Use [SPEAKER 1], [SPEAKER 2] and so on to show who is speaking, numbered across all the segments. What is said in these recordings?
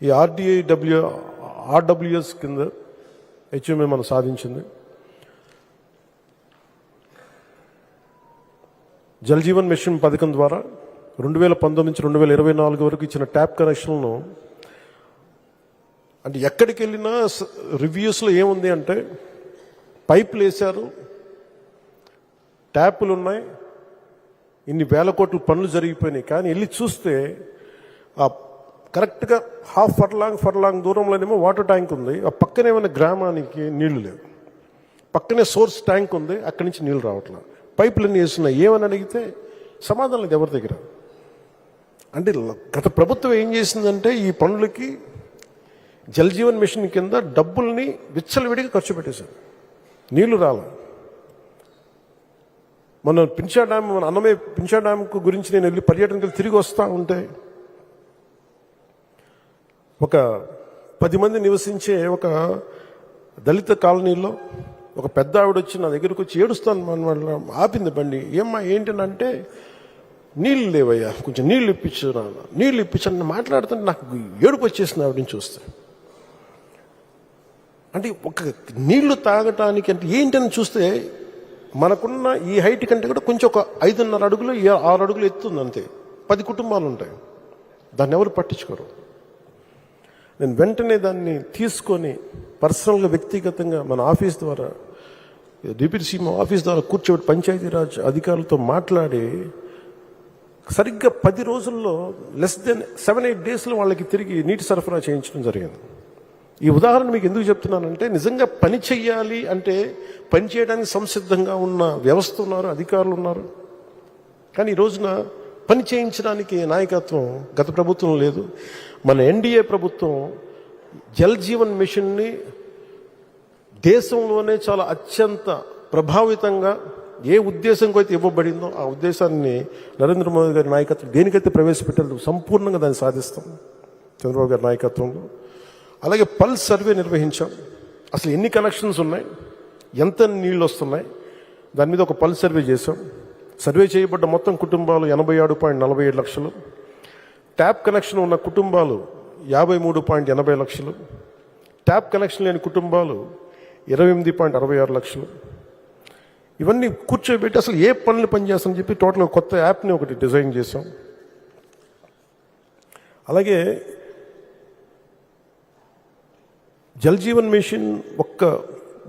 [SPEAKER 1] ఈ RDI W RWS కింద HMA మనం సాధించింది. జలజీవన్ మిషన్ పథకం ద్వారా రెండు వేల పంతొమ్మిది నుంచి రెండు వేల ఇరవై నాలుగు వరకు ఇచ్చిన ట్యాప్ కనెక్షన్లను అంటే ఎక్కడికి వెళ్ళినా రివ్యూస్లో ఏముంది అంటే పైపులు వేశారు ట్యాపులు ఉన్నాయి ఇన్ని వేల కోట్ల పనులు జరిగిపోయినాయి. కానీ వెళ్ళి చూస్తే ఆ కరెక్ట్గా హాఫ్ ఫర్లాంగ్ ఫర్లాంగ్ దూరంలోనేమో వాటర్ ట్యాంక్ ఉంది. ఆ పక్కనే ఉన్న గ్రామానికి నీళ్ళు లేవు. పక్కనే సోర్స్ ట్యాంక్ ఉంది అక్కడి నుంచి నీళ్ళు రావట్లా. పైపులన్నీ వేస్తున్నాయి ఏమని అడిగితే సమాధానం లేదు ఎవరి దగ్గర. అంటే గత ప్రభుత్వం ఏం చేసిందంటే ఈ పనులకి జలజీవన్ మిషన్ కింద డబ్బుల్ని విచ్చలవిడిగా ఖర్చు పెట్టేశారు. నీళ్ళు రాల. మన పింఛా డ్యామ్ మన అన్నమే పింఛా డ్యామ్ గురించి నేను వెళ్ళి పర్యటనకి తిరిగి వస్తూ ఉంటే ఒక పది మంది నివసించే ఒక దళిత కాలనీలో ఒక పెద్ద ఆవిడ వచ్చి నా దగ్గరకు వచ్చి ఏడుస్తాను మన వాళ్ళ ఆపింది బండి. ఏమ్మా ఏంటనంటే నీళ్ళు లేవయ్యా కొంచెం నీళ్ళు ఇప్పించు నాన్న నీళ్ళు ఇప్పించని మాట్లాడుతుంటే నాకు ఏడుపు వచ్చేసింది ఆవిడని చూస్తే అంటే ఒక నీళ్ళు తాగటానికి అంటే ఏంటని చూస్తే మనకున్న ఈ హైట్ కంటే కూడా కొంచెం ఒక ఐదున్నర అడుగులు ఏ- ఆరు అడుగులు ఎత్తుంది అంతే. పది కుటుంబాలు ఉంటాయి. దాన్ని ఎవరు పట్టించుకోరు. నేను వెంటనే దాన్ని తీసుకొని పర్సనల్గా వ్యక్తిగతంగా మన ఆఫీస్ ద్వారా డిప్యూటీ సీఎం ఆఫీస్ ద్వారా కూర్చోబెట్టి పంచాయతీరాజ్ అధికారులతో మాట్లాడి సరిగ్గా పది రోజుల్లో లెస్ దెన్ సెవెన్ ఎయిట్ డేస్లో వాళ్ళకి తిరిగి నీటి సరఫరా చేయించడం జరిగింది. ఈ ఉదాహరణ మీకు ఎందుకు చెప్తున్నానంటే నిజంగా పని చెయ్యాలి అంటే పని చేయడానికి సంసిద్ధంగా ఉన్న వ్యవస్థ ఉన్నారు అధికారులు ఉన్నారు. కానీ ఈ రోజున పని చేయించడానికి నాయకత్వం గత ప్రభుత్వం లేదు. మన ఎన్డీఏ ప్రభుత్వం జల్ జీవన్ మిషన్ని దేశంలోనే చాలా అత్యంత ప్రభావితంగా ఏ ఉద్దేశంతో అయితే ఇవ్వబడిందో ఆ ఉద్దేశాన్ని నరేంద్ర మోదీ గారి నాయకత్వం దేనికైతే ప్రవేశపెట్టారు సంపూర్ణంగా దాన్ని సాధిస్తాం. చంద్రబాబు గారి నాయకత్వంలో. అలాగే పల్స్ సర్వే నిర్వహించాం. అసలు ఎన్ని కనెక్షన్స్ ఉన్నాయి? ఎంత నీళ్ళు వస్తున్నాయి? దాని మీద ఒక పల్స్ సర్వే చేసాం సర్వే చేయబడ్డ మొత్తం కుటుంబాలు ఎనభై ఏడు పాయింట్ నలభై ఏడు లక్షలు. ట్యాప్ కనెక్షన్ ఉన్న కుటుంబాలు యాభై మూడు పాయింట్ ఎనభై లక్షలు. ట్యాప్ కనెక్షన్ లేని కుటుంబాలు ఇరవై ఎనిమిది పాయింట్ అరవై ఆరు లక్షలు. ఇవన్నీ కూర్చోబెట్టి అసలు ఏ పనులు పనిచేస్తామని చెప్పి టోటల్ కొత్త యాప్ని ఒకటి డిజైన్ చేసాం అలాగే జల్ జీవన్ మిషన్ ఒక్క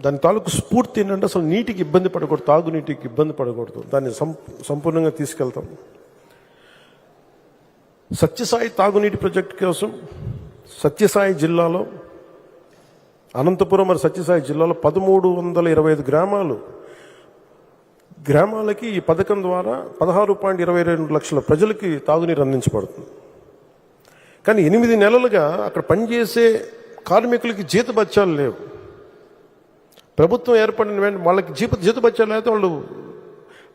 [SPEAKER 1] దాని తాలూకు స్ఫూర్తి ఏంటంటే అసలు నీటికి ఇబ్బంది పడకూడదు తాగునీటికి ఇబ్బంది పడకూడదు. దాన్ని సం- సంపూర్ణంగా తీసుకెళ్తాం. సత్యసాయి తాగునీటి ప్రాజెక్ట్ కోసం సత్యసాయి జిల్లాలో అనంతపురం మరి సత్యసాయి జిల్లాలో పదమూడు వందల ఇరవై ఐదు గ్రామాలు. గ్రామాలకి ఈ పథకం ద్వారా పదహారు పాయింట్ ఇరవై రెండు లక్షల ప్రజలకి తాగునీరు అందించబడుతుంది. కానీ ఎనిమిది నెలలుగా అక్కడ పనిచేసే కార్మికులకి జీతబత్యాలు లేవు. ప్రభుత్వం ఏర్పడిన వెంటనే వాళ్ళకి జీత జీతబత్యాలు అయితే వాళ్ళు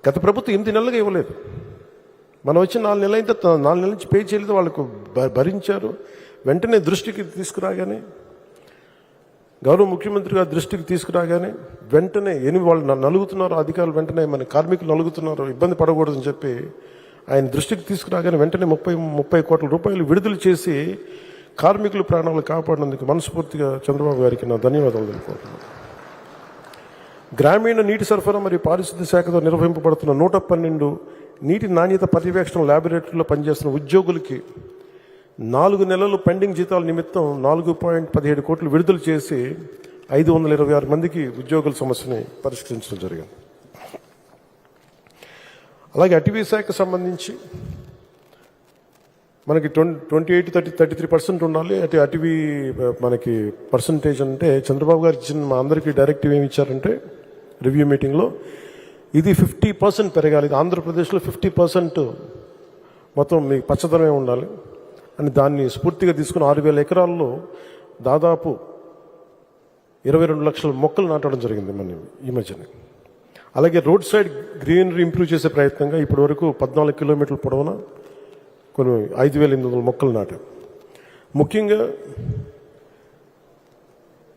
[SPEAKER 1] గత ప్రభుత్వం ఎనిమిది నెలలుగా ఇవ్వలేదు. మనం వచ్చి నాలుగు నెలల అయితే నాలుగు నెలల నుంచి పే చేయలేదు వాళ్ళకు భ- భరించారు. వెంటనే దృష్టికి తీసుకురాగానే గౌరవ ముఖ్యమంత్రి గారి దృష్టికి తీసుకురాగానే వెంటనే ఎనిమిది వాళ్ళు నలుగుతున్నారు అధికారులు వెంటనే మన కార్మికులు నలుగుతున్నారు ఇబ్బంది పడకూడదని చెప్పి ఆయన దృష్టికి తీసుకురాగానే వెంటనే ముప్పై ముప్పై కోట్ల రూపాయలు విడుదల చేసి కార్మికుల ప్రాణాలు కాపాడినందుకు మనస్ఫూర్తిగా చంద్రబాబు గారికి నా ధన్యవాదాలు తెలుపుకుంటున్నాను. గ్రామీణ నీటి సరఫరా మరియు పారిశుద్ధ్య శాఖతో నిర్వహింపబడుతున్న నూట పన్నెండు నీటి నాణ్యత పర్యవేక్షణ ల్యాబొరేటరీలో పనిచేస్తున్న ఉద్యోగులకి నాలుగు నెలలు పెండింగ్ జీతాల నిమిత్తం నాలుగు పాయింట్ పదిహేడు కోట్లు విడుదల చేసి ఐదు వందల ఇరవై ఆరు మందికి ఉద్యోగుల సమస్యని పరిష్కరించడం జరిగింది. అలాగే అటవీ శాఖకు సంబంధించి మనకి twenty twenty eight thirty thirty three percent ఉండాలి. అటు అటవీ మనకి పర్సంటేజ్ అంటే చంద్రబాబు గారు ఇచ్చిన మా అందరికీ డైరెక్టివ్ ఏమి ఇచ్చారంటే రివ్యూ మీటింగ్లో ఇది ఫిఫ్టీ పర్సెంట్ పెరగాలి. ఇది ఆంధ్రప్రదేశ్లో ఫిఫ్టీ పర్సెంట్ మొత్తం మీకు పచ్చదనమే ఉండాలి. అని దాన్ని స్ఫూర్తిగా తీసుకుని ఆరు వేల ఎకరాల్లో దాదాపు ఇరవై రెండు లక్షల మొక్కలు నాటడం జరిగింది మన ఈ మధ్యనే. అలాగే రోడ్ సైడ్ గ్రీనరీ ఇంప్రూవ్ చేసే ప్రయత్నంగా ఇప్పటి వరకు పద్నాలుగు కిలోమీటర్ల పొడవున కొన్ని ఐదు వేల ఎనిమిది వందల మొక్కలు నాటాం. ముఖ్యంగా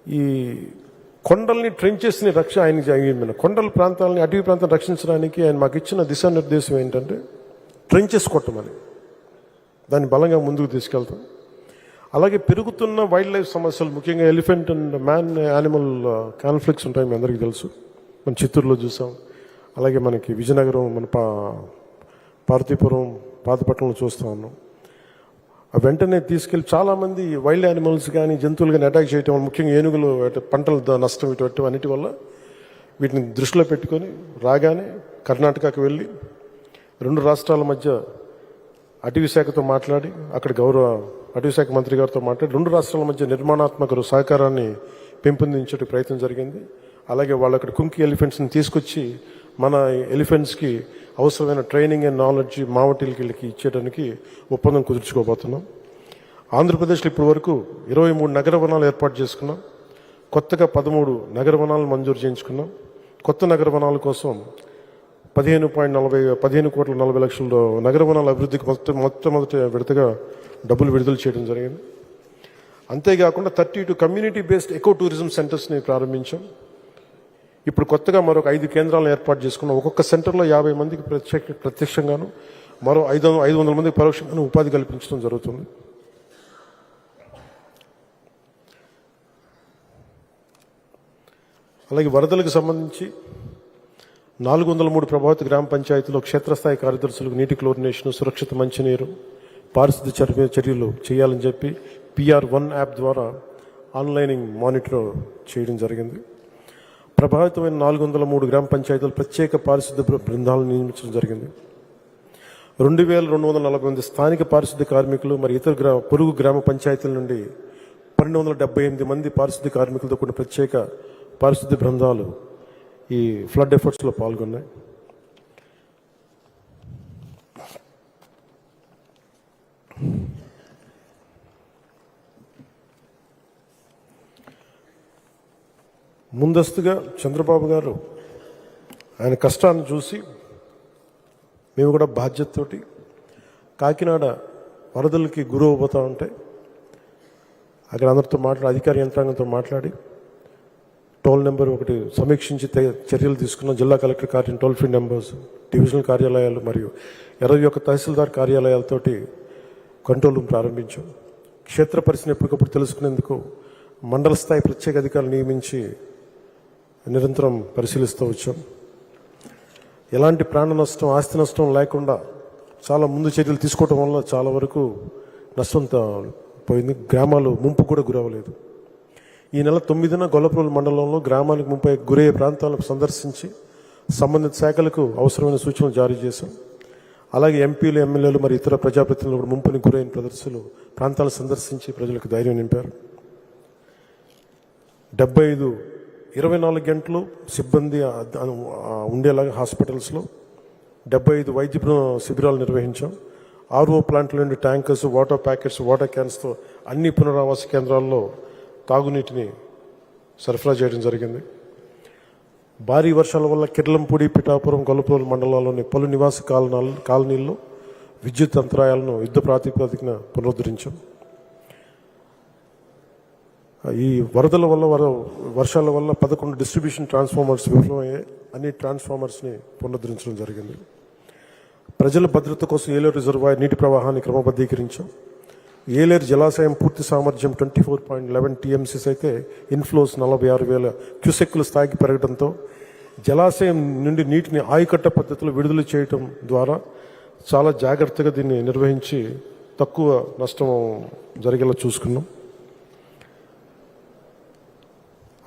[SPEAKER 1] ఈ కొండల్ని ట్రెంచెస్ని రక్ష ఆయన ఆయన కొండల ప్రాంతాలని అటవీ ప్రాంతాన్ని రక్షించడానికి ఆయన మాకు ఇచ్చిన దిశానిర్దేశం ఏంటంటే ట్రెంచెస్ కొట్టమని దాన్ని బలంగా ముందుకు తీసుకెళ్తాం. అలాగే పెరుగుతున్న వైల్డ్ లైఫ్ సమస్యలు ముఖ్యంగా elephant and man animal conflicts ఉంటాయి మీ అందరికీ తెలుసు. మన చిత్తూరులో చూసాం. అలాగే మనకి విజయనగరం మన పా పార్తీపురం పాతపట్నంలో చూస్తూ ఉన్నాం. వెంటనే తీసుకెళ్ళి చాలామంది వైల్డ్ యానిమల్స్ కానీ జంతువులు కానీ అటాక్ చేయటం ముఖ్యంగా ఏనుగులు పంటల నష్టం ఇటువంటి అన్నిటి వల్ల వీటిని దృష్టిలో పెట్టుకొని రాగానే కర్ణాటకకు వెళ్ళి రెండు రాష్ట్రాల మధ్య అటవీ శాఖతో మాట్లాడి అక్కడ గౌరవ అటవీ శాఖ మంత్రి గారితో మాట్లాడి రెండు రాష్ట్రాల మధ్య నిర్మాణాత్మక సహకారాన్ని పెంపొందించే ప్రయత్నం జరిగింది. అలాగే వాళ్ళు అక్కడ కుంకి ఎలిఫెంట్స్ని తీసుకొచ్చి మన ఎలిఫెంట్స్కి అవసరమైన ట్రైనింగ్ అండ్ నాలెడ్జ్ మావటిలకి వీళ్ళకి ఇచ్చేయడానికి ఒప్పందం కుదుర్చుకోబోతున్నాం. ఆంధ్రప్రదేశ్లో ఇప్పటి వరకు ఇరవై మూడు నగర వనాలు ఏర్పాటు చేసుకున్నాం. కొత్తగా పదమూడు నగర వనాలు మంజూరు చేయించుకున్నాం. కొత్త నగర వనాల కోసం పదిహేను పాయింట్ నలభై పదిహేను కోట్ల నలభై లక్షల నగర వనాల అభివృద్ధికి మొత్తం మొట్టమొదటి విడతగా డబ్బులు విడుదల చేయడం జరిగింది. అంతేకాకుండా thirty two community based eco tourism సెంటర్స్ని ప్రారంభించాం. ఇప్పుడు కొత్తగా మరొక ఐదు కేంద్రాలను ఏర్పాటు చేసుకున్నాం. ఒక్కొక్క సెంటర్లో యాభై మందికి ప్రత్యక్ష ప్రత్యక్షంగాను మరో ఐదు ఐదు వందల మందికి పరోక్షంగాను ఉపాధి కల్పించడం జరుగుతుంది. అలాగే వరదలకు సంబంధించి నాలుగు వందల మూడు ప్రభావిత గ్రామ పంచాయతీలో క్షేత్రస్థాయి కార్యదర్శులకు నీటి క్లోరినేషన్ సురక్షిత మంచినీరు పారిశుద్ధ చర్య చర్యలు చేయాలని చెప్పి పిఆర్ వన్ యాప్ ద్వారా ఆన్లైనింగ్ మానిటర్ చేయడం జరిగింది. ప్రభావితమైన నాలుగు వందల మూడు గ్రామ పంచాయతీలు ప్రత్యేక పారిశుద్ధ బృందాలను నియమించడం జరిగింది. రెండు వేల రెండు వందల నలభై మంది స్థానిక పారిశుద్ధ కార్మికులు మరి ఇతర గ్రామ పొరుగు గ్రామ పంచాయతీల నుండి పన్నెండు వందల డెబ్బై ఎనిమిది మంది పారిశుద్ధ కార్మికులతో కూడిన ప్రత్యేక పారిశుద్ధ బృందాలు ఈ ఫ్లడ్ ఎఫర్ట్స్లో పాల్గొన్నాయి. ముందస్తుగా చంద్రబాబు గారు ఆయన కష్టాన్ని చూసి మేము కూడా బాధ్యతతోటి కాకినాడ వరదలకి గురవబోతూ ఉంటే అక్కడ అందరితో మాట్లాడి అధికార యంత్రాంగంతో మాట్లాడి టోల్ నెంబర్ ఒకటి సమీక్షించి చర్యలు తీసుకున్న. జిల్లా కలెక్టర్ కార్యం టోల్ ఫ్రీ నెంబర్స్ డివిజనల్ కార్యాలయాలు మరియు ఇరవై ఒక్క తహసీల్దార్ కార్యాలయాలతోటి కంట్రోల్ రూమ్ ప్రారంభించాం. క్షేత్ర పరిస్థితిని ఎప్పటికప్పుడు తెలుసుకునేందుకు మండల స్థాయి ప్రత్యేక అధికారులు నియమించి నిరంతరం పరిశీలిస్తూ వచ్చాం. ఎలాంటి ప్రాణ నష్టం ఆస్తి నష్టం లేకుండా చాలా ముందు చర్యలు తీసుకోవటం వల్ల చాలా వరకు నష్టం పోయింది. గ్రామాలు ముంపు కూడా గురవలేదు ఈ నెల తొమ్మిదిన గొల్లపురం మండలంలో గ్రామానికి ముంపై గురయ్యే ప్రాంతాలను సందర్శించి సంబంధిత శాఖలకు అవసరమైన సూచనలు జారీ చేశాం. అలాగే ఎంపీలు ఎమ్మెల్యేలు మరి ఇతర ప్రజాప్రతినిధులు కూడా ముంపుని గురైన ప్రదర్శనలు ప్రాంతాలను సందర్శించి ప్రజలకు ధైర్యం నింపారు. డెబ్బై ఐదు ఇరవై నాలుగు గంటలు సిబ్బంది ఉండేలాగా హాస్పిటల్స్లో. డెబ్బై ఐదు వైద్య శిబిరాలు నిర్వహించాం. ఆర్ఓ ప్లాంట్ల నుండి ట్యాంకర్స్ వాటర్ ప్యాకెట్స్ వాటర్ క్యాన్స్తో అన్ని పునరావాస కేంద్రాల్లో తాగునీటిని సరఫరా చేయడం జరిగింది. భారీ వర్షాల వల్ల కిర్లంపూడి పిఠాపురం గొల్లపూర్ మండలాల్లోని పలు నివాస కాలనాలు కాలనీల్లో విద్యుత్ అంతరాయాలను యుద్ధ ప్రాతిపదికన పునరుద్ధరించాం. ఈ వరదల వల్ల వర వర్షాల వల్ల పదకొండు డిస్ట్రిబ్యూషన్ ట్రాన్స్ఫార్మర్స్ విఫలమయ్యాయి. అన్ని ట్రాన్స్ఫార్మర్స్ని పునరుద్ధరించడం జరిగింది. ప్రజల భద్రత కోసం ఏలేరు రిజర్వాయర్ నీటి ప్రవాహాన్ని క్రమబద్ధీకరించాం. ఏలేరు జలాశయం పూర్తి సామర్థ్యం twenty four point eleven TMCs అయితే ఇన్ఫ్లోస్ నలభై ఆరు వేల క్యూసెక్కుల స్థాయికి పెరగడంతో జలాశయం నుండి నీటిని ఆయుకట్ట పద్ధతిలో విడుదల చేయటం ద్వారా చాలా జాగ్రత్తగా దీన్ని నిర్వహించి తక్కువ నష్టం జరిగేలా చూసుకున్నాం.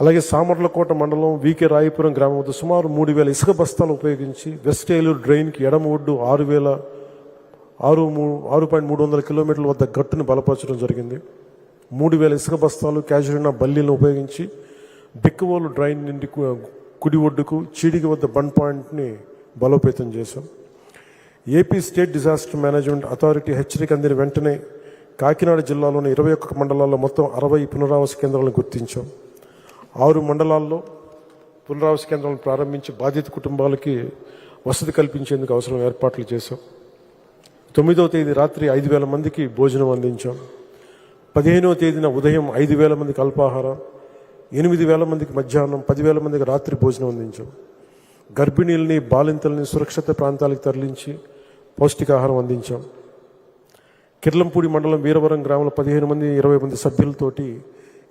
[SPEAKER 1] అలాగే సామర్లకోట మండలం వికే రాయపురం గ్రామం వద్ద సుమారు మూడు వేల ఇసుక బస్తాలు ఉపయోగించి వెస్ట్ ఏలూరు డ్రైన్కి ఎడమ ఒడ్డు ఆరు వేల ఆరు ఆరు పాయింట్ మూడు వందల కిలోమీటర్ల వద్ద గట్టును బలపరచడం జరిగింది. మూడు వేల ఇసుక బస్తాలు క్యాజురినా బల్లీలను ఉపయోగించి బిక్కవోలు డ్రైన్ నుండి కుడి ఒడ్డుకు చీడికి వద్ద బండ్ పాయింట్ని బలోపేతం చేశాం. AP state disaster management authority హెచ్చరిక అందిన వెంటనే కాకినాడ జిల్లాలోని ఇరవై ఒక్క మండలాల్లో మొత్తం అరవై పునరావాస కేంద్రాలను గుర్తించాం. ఆరు మండలాల్లో పునరావాస కేంద్రాలను ప్రారంభించి బాధిత కుటుంబాలకి వసతి కల్పించేందుకు అవసరం ఏర్పాట్లు చేశాం. తొమ్మిదవ తేదీ రాత్రి ఐదు వేల మందికి భోజనం అందించాం. పదిహేనవ తేదీన ఉదయం ఐదు వేల మందికి అల్పాహారం ఎనిమిది వేల మందికి మధ్యాహ్నం పదివేల మందికి రాత్రి భోజనం అందించాం. గర్భిణీల్ని బాలింతల్ని సురక్షిత ప్రాంతాలకు తరలించి పౌష్టికాహారం అందించాం. కిర్లంపూడి మండలం వీరవరం గ్రామంలో పదిహేను మంది ఇరవై మంది సభ్యులతోటి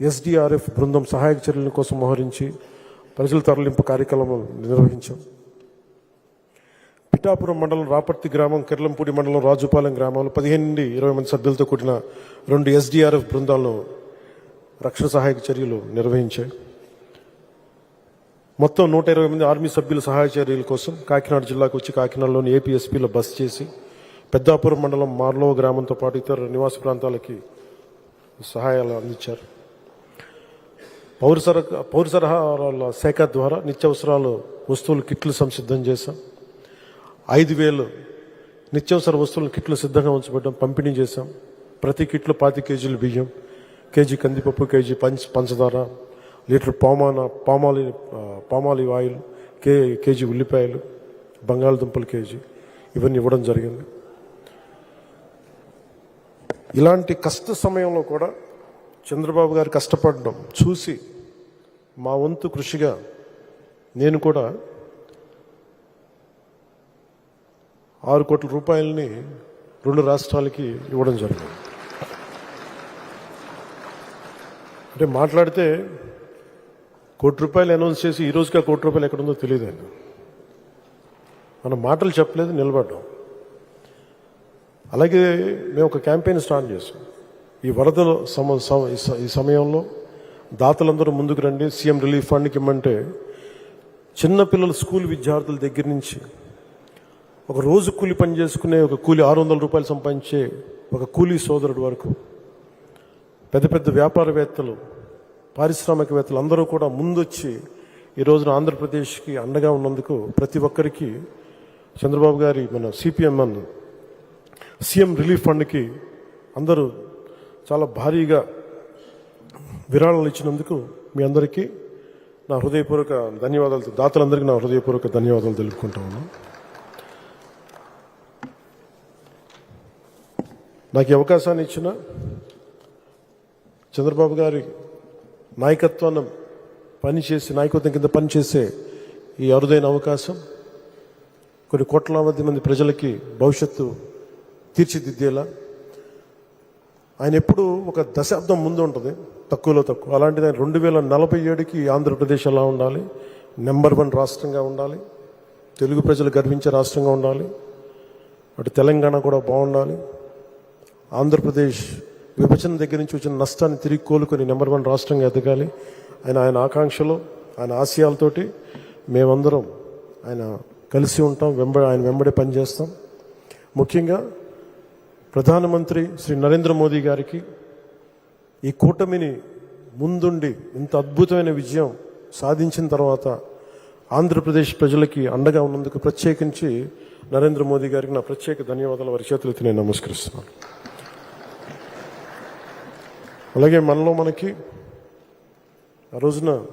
[SPEAKER 1] ఎస్డిఆర్ఎఫ్ బృందం సహాయక చర్యల కోసం మోహరించి ప్రజల తరలింపు కార్యక్రమం నిర్వహించాం. పిఠాపురం మండలం రాపర్తి గ్రామం కిర్లంపూడి మండలం రాజుపాలెం గ్రామంలో పదిహేను నుండి ఇరవై మంది సభ్యులతో కూడిన రెండు ఎస్డిఆర్ఎఫ్ బృందాలను రక్షణ సహాయక చర్యలు నిర్వహించాయి. మొత్తం నూట ఇరవై మంది ఆర్మీ సభ్యుల సహాయ చర్యల కోసం కాకినాడ జిల్లాకు వచ్చి కాకినాడలోని ఏపీఎస్పీలో బస్ చేసి పెద్దాపురం మండలం మార్లో గ్రామంతో పాటు ఇతర నివాస ప్రాంతాలకి సహాయాలు అందించారు. పౌర పౌరసరహారాల పౌర శాఖ ద్వారా నిత్యావసరాలు వస్తువులు కిట్లు సంసిద్ధం చేశాం. ఐదు వేలు నిత్యావసర వస్తువుల కిట్లు సిద్ధంగా ఉంచబడ్డం పంపిణీ చేశాం. ప్రతి కిట్లో పాతి కేజీలు బియ్యం కేజీ కందిపప్పు కేజీ పంచ పంచదార లీటర్ పామాన పామాలి ఆ, పామాలివ్ ఆయిల్ కే కేజీ ఉల్లిపాయలు బంగాళదుంపలు కేజీ ఇవన్నీ ఇవ్వడం జరిగింది. ఇలాంటి కష్ట సమయంలో కూడా చంద్రబాబు గారు కష్టపడడం చూసి మా వంతు కృషిగా నేను కూడా ఆరు కోట్ల రూపాయలని రెండు రాష్ట్రాలకి ఇవ్వడం జరిగింది. అంటే మాట్లాడితే కోటి రూపాయలు అనౌన్స్ చేసి ఈ రోజుకి ఆ కోటి రూపాయలు ఎక్కడుందో తెలియదు ఆయన మనం మాటలు చెప్పలేదు నిలబడ్డాం. అలాగే మేము ఒక క్యాంపెయిన్ స్టార్ట్ చేసాం. ఈ వరదల సమ ఈ ఈ సమయంలో దాతలందరూ ముందుకు రండి. సీఎం రిలీఫ్ ఫండ్కి ఇమ్మంటే చిన్నపిల్లల స్కూల్ విద్యార్థుల దగ్గర నుంచి ఒక రోజు కూలి పని చేసుకునే ఒక కూలి ఆరు వందల రూపాయలు సంపాదించే ఒక కూలీ సోదరుడు వరకు పెద్ద పెద్ద వ్యాపారవేత్తలు పారిశ్రామికవేత్తలు అందరూ కూడా ముందొచ్చి ఈ రోజున ఆంధ్రప్రదేశ్కి అండగా ఉన్నందుకు ప్రతి ఒక్కరికి చంద్రబాబు గారి మన సిపిఎంఎన్ సీఎం రిలీఫ్ ఫండ్కి అందరూ చాలా భారీగా విరాళాలు ఇచ్చినందుకు మీ అందరికీ నా హృదయపూర్వక ధన్యవాదాలు దాతలందరికీ నా హృదయపూర్వక ధన్యవాదాలు తెలుపుకుంటా ఉన్నాను. నాకు అవకాశాన్ని ఇచ్చిన చంద్రబాబు గారి నాయకత్వాన్ని పనిచేసి నాయకత్వం కింద పనిచేసే ఈ అరుదైన అవకాశం కొన్ని కోట్లాది మంది ప్రజలకి భవిష్యత్తు తీర్చిదిద్దేలా ఆయన ఎప్పుడు ఒక దశాబ్దం ముందు ఉంటుంది తక్కువలో తక్కువ. అలాంటిది ఆయన రెండు వేల నలభై ఏడుకి ఆంధ్రప్రదేశ్ ఎలా ఉండాలి నెంబర్ వన్ రాష్ట్రంగా ఉండాలి తెలుగు ప్రజలు గర్వించే రాష్ట్రంగా ఉండాలి అటు తెలంగాణ కూడా బాగుండాలి. ఆంధ్రప్రదేశ్ విభజన దగ్గర నుంచి వచ్చిన నష్టాన్ని తిరిగి కోలుకొని నెంబర్ వన్ రాష్ట్రంగా ఎదగాలి. ఆయన ఆయన ఆకాంక్షలు ఆయన ఆశయాలతోటి మేమందరం ఆయన కలిసి ఉంటాం వెంబడి ఆయన వెంబడే పనిచేస్తాం. ముఖ్యంగా ప్రధానమంత్రి శ్రీ నరేంద్ర మోదీ గారికి ఈ కూటమిని ముందుండి ఇంత అద్భుతమైన విజయం సాధించిన తర్వాత ఆంధ్రప్రదేశ్ ప్రజలకి అండగా ఉన్నందుకు ప్రత్యేకించి నరేంద్ర మోదీ గారికి నా ప్రత్యేక ధన్యవాదాలు. వారి చేతులకి నేను నమస్కరిస్తున్నాను. అలాగే మనలో మనకి ఆ రోజున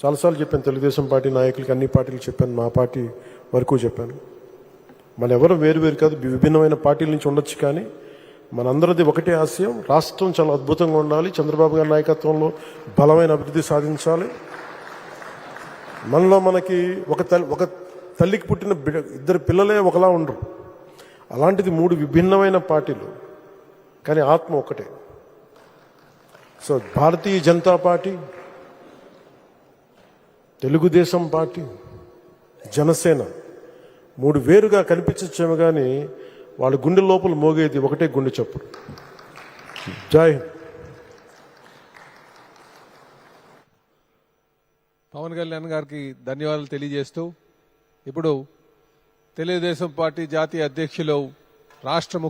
[SPEAKER 1] చాలాసార్లు చెప్పాను తెలుగుదేశం పార్టీ నాయకులకి అన్ని పార్టీలు చెప్పాను మా పార్టీ వరకు చెప్పాను. మన ఎవరు వేరు వేరు కాదు విభిన్నమైన పార్టీల నుంచి ఉండొచ్చు కానీ మనందరిది ఒకటే ఆశయం రాష్ట్రం చాలా అద్భుతంగా ఉండాలి చంద్రబాబు గారి నాయకత్వంలో బలమైన అభివృద్ధి సాధించాలి. మనలో మనకి ఒక తల్లి ఒక తల్లికి పుట్టిన బిడ్డ ఇద్దరు పిల్లలే ఒకలా ఉండరు. అలాంటిది మూడు విభిన్నమైన పార్టీలు కానీ ఆత్మ ఒకటే. So Bharatiya Janata party Telugu Desam party Janasena. మూడు వేరుగా కనిపించచ్చేమో కానీ వాళ్ళ గుండె లోపల మోగేది ఒకటే గుండె చప్పుడు. జై హింద్.
[SPEAKER 2] పవన్ కళ్యాణ్ గారికి ధన్యవాదాలు తెలియజేస్తూ ఇప్పుడు తెలుగుదేశం పార్టీ జాతీయ అధ్యక్షులు రాష్ట్ర